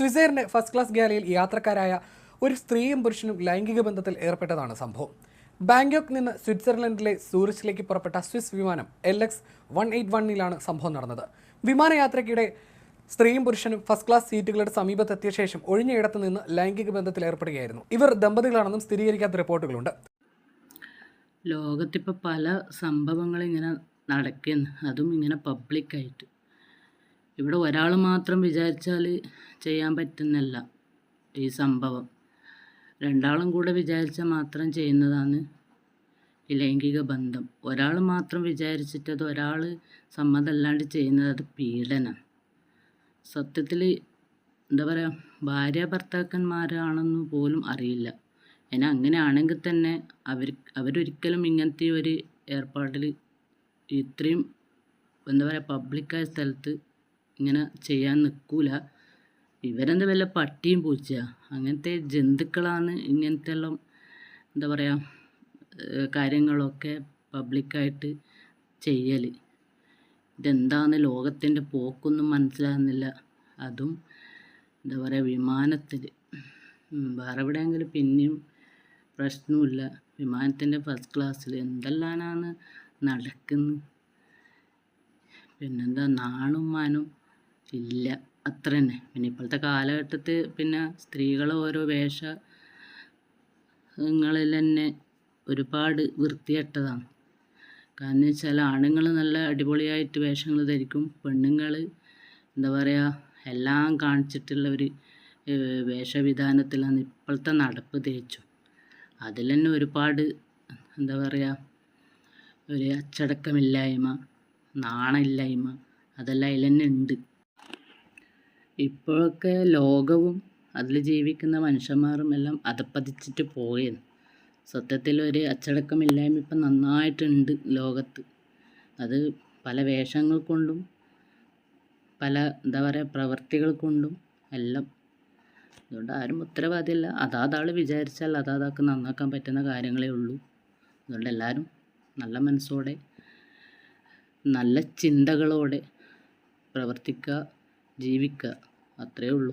സ്വിസൈറിന്റെ first class ഗാലയിൽ യാത്രക്കാരായ ഒരു സ്ത്രീയും പുരുഷനും ലൈംഗിക ബന്ധത്തിൽ ഏർപ്പെട്ടതാണ് സംഭവം. ബാങ്കോക്ക് നിന്ന് സ്വിറ്റ്സർലൻഡിലെ സൂറിച്ചിലേക്ക് പുറപ്പെട്ട സ്വിസ് വിമാനം എൽ എക്സ് വൺ എയ്റ്റ് വണ്ണിലാണ് സംഭവം നടന്നത്. വിമാനയാത്രയ്ക്കിടെ സ്ത്രീയും പുരുഷനും ഫസ്റ്റ് ക്ലാസ് സീറ്റുകളുടെ സമീപത്തെത്തിയ ശേഷം ഒഴിഞ്ഞയിടത്ത് നിന്ന് ലൈംഗിക ബന്ധത്തിൽ ഏർപ്പെടുകയായിരുന്നു. ഇവർ ദമ്പതികളാണെന്നും സ്ഥിരീകരിക്കാത്ത റിപ്പോർട്ടുകളുണ്ട്. ലോകത്തിപ്പോൾ പല സംഭവങ്ങൾ ഇങ്ങനെ നടക്കുന്നു. അതും ഇങ്ങനെ പബ്ലിക്കായിട്ട് ഇവിടെ ഒരാൾ മാത്രം വിചാരിച്ചാൽ ചെയ്യാൻ പറ്റുന്നല്ല ഈ സംഭവം. രണ്ടാളും കൂടെ വിചാരിച്ചാൽ മാത്രം ചെയ്യുന്നതാണ് ഈ ലൈംഗിക ബന്ധം. ഒരാൾ മാത്രം വിചാരിച്ചിട്ട് അത് ഒരാൾ സമ്മതമല്ലാണ്ട് ചെയ്യുന്നത് അത് പീഡനം. സത്യത്തിൽ എന്താ പറയുക ഭാര്യ ഭർത്താക്കന്മാരാണെന്ന് പോലും അറിയില്ല. ഇനി അങ്ങനെയാണെങ്കിൽ തന്നെ അവർ അവരൊരിക്കലും ഇങ്ങനത്തെ ഒരു ഏർപ്പാടിൽ ഇത്രയും എന്താ പറയുക പബ്ലിക്കായ സ്ഥലത്ത് ഇങ്ങനെ ചെയ്യാൻ നിൽക്കൂല ഇവരെന്താ വല്ല പട്ടിയും പൂച്ച? അങ്ങനത്തെ ജന്തുക്കളാണ് ഇങ്ങനത്തെ എല്ലാം എന്താ പറയുക കാര്യങ്ങളൊക്കെ പബ്ലിക്കായിട്ട് ചെയ്യൽ ഇതെന്താണ് ലോകത്തിന്റെ പോക്കൊന്നും മനസ്സിലാകുന്നില്ല. അതും എന്താ പറയുക വിമാനത്തിൽ വേറെ എവിടെയെങ്കിലും പിന്നെയും പ്രശ്നമില്ല വിമാനത്തിന്റെ ഫസ്റ്റ് ക്ലാസ്സിൽ എന്തെല്ലാമാണ് നടക്കുന്നത് പിന്നെന്താ നാണും മാനും ഇല്ല. അത്ര തന്നെ പിന്നെ ഇപ്പോഴത്തെ കാലഘട്ടത്തിൽ പിന്നെ സ്ത്രീകൾ ഓരോ വേഷങ്ങളിൽ തന്നെ ഒരുപാട് വൃത്തികെട്ടതാണ്. കാരണം വെച്ചാൽ ആണുങ്ങൾ നല്ല അടിപൊളിയായിട്ട് വേഷങ്ങൾ ധരിക്കും. പെണ്ണുങ്ങൾ എന്താ പറയുക എല്ലാം കാണിച്ചിട്ടുള്ള ഒരു വേഷവിധാനത്തിലാണ് ഇപ്പോഴത്തെ നടപ്പ് തേച്ചു. അതിൽ തന്നെ ഒരുപാട് എന്താ പറയുക ഒരു അച്ചടക്കമില്ലായ്മ നാണമില്ലായ്മ അതെല്ലാം അതിൽ തന്നെ ഉണ്ട്. ഇപ്പോഴൊക്കെ ലോകവും അതിൽ ജീവിക്കുന്ന മനുഷ്യന്മാരും എല്ലാം അധപ്പതിച്ചിട്ട് പോവുകയാണ്. സത്യത്തിൽ ഒരു അച്ചടക്കമില്ലായ്മ ഇപ്പം നന്നായിട്ടുണ്ട് ലോകത്ത്. അത് പല വേഷങ്ങൾ കൊണ്ടും പല എന്താ പറയുക പ്രവൃത്തികൾ കൊണ്ടും എല്ലാം. അതുകൊണ്ട് ആരും ഉത്തരവാദിയല്ല. അതാതാൾ വിചാരിച്ചാൽ അതാതാക്ക് നന്നാക്കാൻ പറ്റുന്ന കാര്യങ്ങളേ ഉള്ളൂ. അതുകൊണ്ട് എല്ലാവരും നല്ല മനസ്സോടെ നല്ല ചിന്തകളോടെ പ്രവർത്തിക്കുക ജീവിക്കുക. അത്രയേ ഉള്ളൂ.